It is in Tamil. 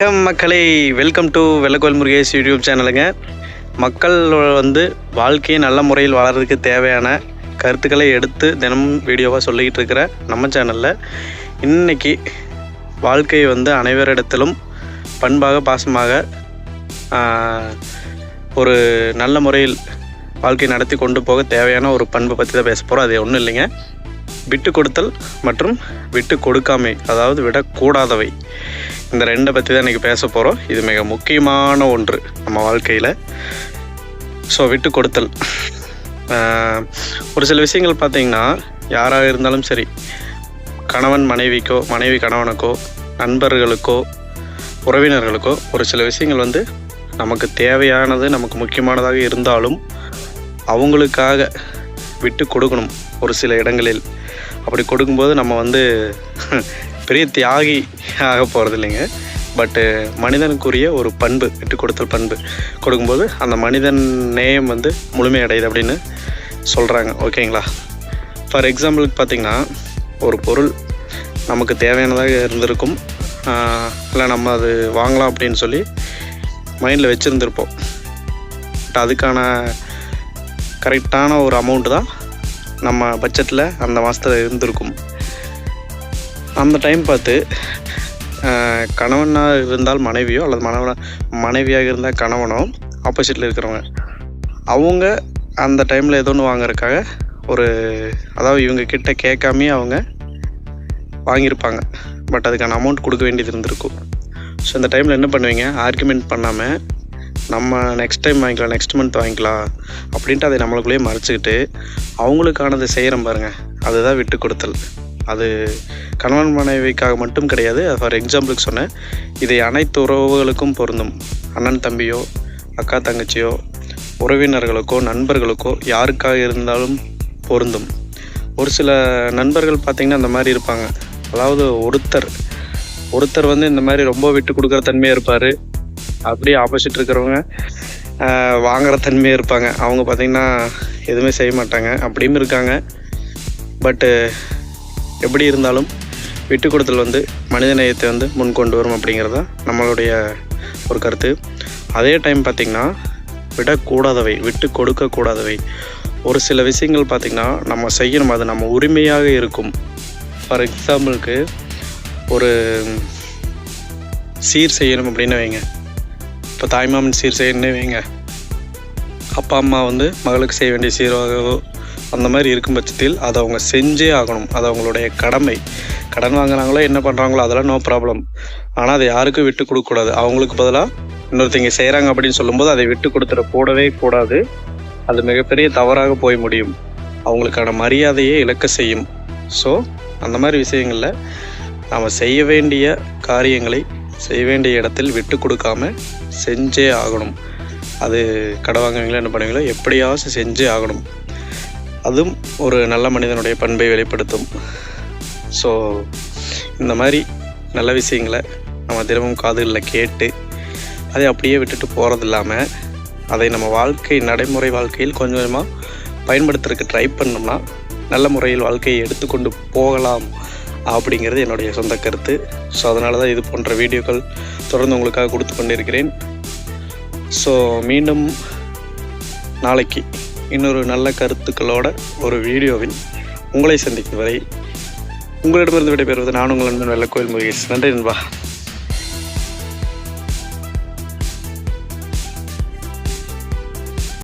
வணக்கம் மக்களே. Welcome to Vellakoil Murugesh YouTube சேனலுங்க. மக்கள் வந்து வாழ்க்கையை நல்ல முறையில் வாழறதுக்கு தேவையான கருத்துக்களை எடுத்து தினமும் வீடியோவாக சொல்லிக்கிட்டு இருக்கிற நம்ம சேனலில் இன்னைக்கு வாழ்க்கை வந்து அனைவரிடத்திலும் பண்பாக பாசமாக ஒரு நல்ல முறையில் வாழ்க்கை நடத்தி கொண்டு போக தேவையான ஒரு பண்பை பற்றி தான் பேச போகிறோம் அது ஒன்றும் இல்லைங்க. விட்டு கொடுத்தல் மற்றும் விட்டு கொடுக்காமை அதாவது விடக்கூடாதவை. இந்த ரெண்டை பற்றி தான் இன்றைக்கி பேச போகிறோம் இது மிக முக்கியமான ஒன்று நம்ம வாழ்க்கையில். ஸோ விட்டு கொடுத்தல். ஒரு சில விஷயங்கள் பார்த்தீங்கன்னா யாராக இருந்தாலும் சரி கணவன் மனைவிக்கோ மனைவி கணவனுக்கோ நண்பர்களுக்கோ உறவினர்களுக்கோ ஒரு சில விஷயங்கள் வந்து நமக்கு தேவையானது நமக்கு முக்கியமானதாக இருந்தாலும் அவங்களுக்காக விட்டு கொடுக்கணும் ஒரு சில இடங்களில். அப்படி கொடுக்கும்போது நம்ம வந்து பெரிய தியாகி ஆக போகிறது இல்லைங்க பட்டு மனிதனுக்குரிய ஒரு பண்பு விட்டு கொடுத்தல் பண்பு. கொடுக்கும்போது அந்த மனிதன் நேயம் வந்து முழுமையடையுது அப்படின்னு சொல்கிறாங்க ஓகேங்களா? ஃபார் எக்ஸாம்பிளுக்கு பார்த்தீங்கன்னா ஒரு பொருள் நமக்கு தேவையானதாக இருந்திருக்கும். இல்லை நம்ம அது வாங்கலாம் அப்படின்னு சொல்லி மைண்டில் வச்சுருந்துருப்போம். பட் அதுக்கான கரெக்டான ஒரு அமௌண்ட்டு தான் நம்ம பட்ஜெட்டில் அந்த மாதத்தில் இருந்திருக்கும். அந்த டைம் பார்த்து கணவனாக இருந்தால் மனைவியோ அல்லது மனைவன மனைவியாக இருந்தால் கணவனோ ஆப்போசிட்டில் இருக்கிறவங்க அவங்க அந்த டைமில் ஏதோ ஒன்று வாங்குறதுக்காக ஒரு அதாவது இவங்க கிட்ட கேட்காமே அவங்க வாங்கியிருப்பாங்க. பட் அதுக்கான அமௌண்ட் கொடுக்க வேண்டியது இருந்திருக்கும். ஸோ இந்த டைமில் என்ன பண்ணுவீங்க? ஆர்குமெண்ட் பண்ணாமல் நம்ம நெக்ஸ்ட் டைம் வாங்கிக்கலாம் நெக்ஸ்ட் மந்த் வாங்கிக்கலாம் அப்படின்ட்டு அதை நம்மளுக்குள்ளேயே மறைச்சிக்கிட்டு அவங்களுக்கானதை செய்கிறோம் பாருங்கள் அதுதான் விட்டு கொடுத்தல். அது கணவன் மனைவிக்காக மட்டும் கிடையாது. ஃபார் எக்ஸாம்பிளுக்கு சொன்னேன். இதை அனைத்து உறவுகளுக்கும் பொருந்தும். அண்ணன் தம்பியோ அக்கா தங்கச்சியோ உறவினர்களுக்கோ நண்பர்களுக்கோ யாருக்காக இருந்தாலும் பொருந்தும். ஒரு சில நண்பர்கள் பார்த்திங்கன்னா அந்த மாதிரி இருப்பாங்க. அதாவது ஒருத்தர் ஒருத்தர் வந்து இந்த மாதிரி ரொம்ப விட்டு கொடுக்குற தன்மையாக இருப்பார். அப்படியே ஆப்போசிட் இருக்கிறவங்க வாங்குற தன்மையாக இருப்பாங்க. அவங்க பார்த்திங்கன்னா எதுவுமே செய்ய மாட்டாங்க. அப்படியும் இருக்காங்க. பட்டு எப்படி இருந்தாலும் விட்டு கொடுத்தல் வந்து மனித நேயத்தை வந்து முன் கொண்டு வரும் அப்படிங்கிறது தான் நம்மளுடைய ஒரு கருத்து. அதே டைம் பார்த்திங்கன்னா விடக்கூடாதவை விட்டு கொடுக்கக்கூடாதவை. ஒரு சில விஷயங்கள் பார்த்திங்கன்னா நம்ம செய்யணும் அது நம்ம உரிமையாக இருக்கும். ஃபார் எக்ஸாம்பிளுக்கு ஒரு சீர் செய்யணும் அப்படின்னு வைங்க. இப்போ தாய்மாமன் சீர் செய்யணும்னு வைங்க. அப்பா அம்மா வந்து மகளுக்கு செய்ய வேண்டிய சீராகவோ அந்த மாதிரி இருக்கும் பட்சத்தில் அதை அவங்க செஞ்சே ஆகணும். அது அவங்களுடைய கடமை. கடன் வாங்குறாங்களோ என்ன பண்ணுறாங்களோ அதெல்லாம் நோ ப்ராப்ளம் ஆனால் அதை யாருக்கும் விட்டு கொடுக்கக்கூடாது. அவங்களுக்கு பதிலாக இன்னொருத்தங்க செய்கிறாங்க அப்படின்னு சொல்லும்போது அதை விட்டு கொடுத்துட கூடவே கூடாது அது மிகப்பெரிய தவறாக போய் முடியும். அவங்களுக்கான மரியாதையை இழக்க செய்யும். ஸோ அந்த மாதிரி விஷயங்களில் நாம் செய்ய வேண்டிய காரியங்களை செய்ய வேண்டிய இடத்தில் விட்டு கொடுக்காம செஞ்சே ஆகணும். அது கடை வாங்குவீங்களோ என்ன பண்ணுவீங்களோ எப்படியாவது செஞ்சே ஆகணும். அதுவும் ஒரு நல்ல மனிதனுடைய பண்பை வெளிப்படுத்தும். ஸோ இந்த மாதிரி நல்ல விஷயங்களை நம்ம தினமும் காதுகளில் கேட்டு அதை அப்படியே விட்டுட்டு போகிறது இல்லாமல் அதை நம்ம வாழ்க்கை நடைமுறை வாழ்க்கையில் கொஞ்சம் கொஞ்சமாக பயன்படுத்துறதுக்கு ட்ரை பண்ணோம்னா நல்ல முறையில் வாழ்க்கையை எடுத்துக்கொண்டு போகலாம் அப்படிங்கிறது என்னுடைய சொந்த கருத்து. ஸோ அதனால தான் இது போன்ற வீடியோக்கள் தொடர்ந்து உங்களுக்காக கொடுத்து கொண்டிருக்கிறேன். ஸோ மீண்டும் நாளைக்கு. இன்னொரு நல்ல கருத்துக்களோட ஒரு வீடியோவில் உங்களை சந்திக்கும் வரை உங்களிடமிருந்து விடைபெறுவது நான் உங்கள் நண்பன் வெள்ளக்கோயில் முருகேஷ் நன்றி நண்பா.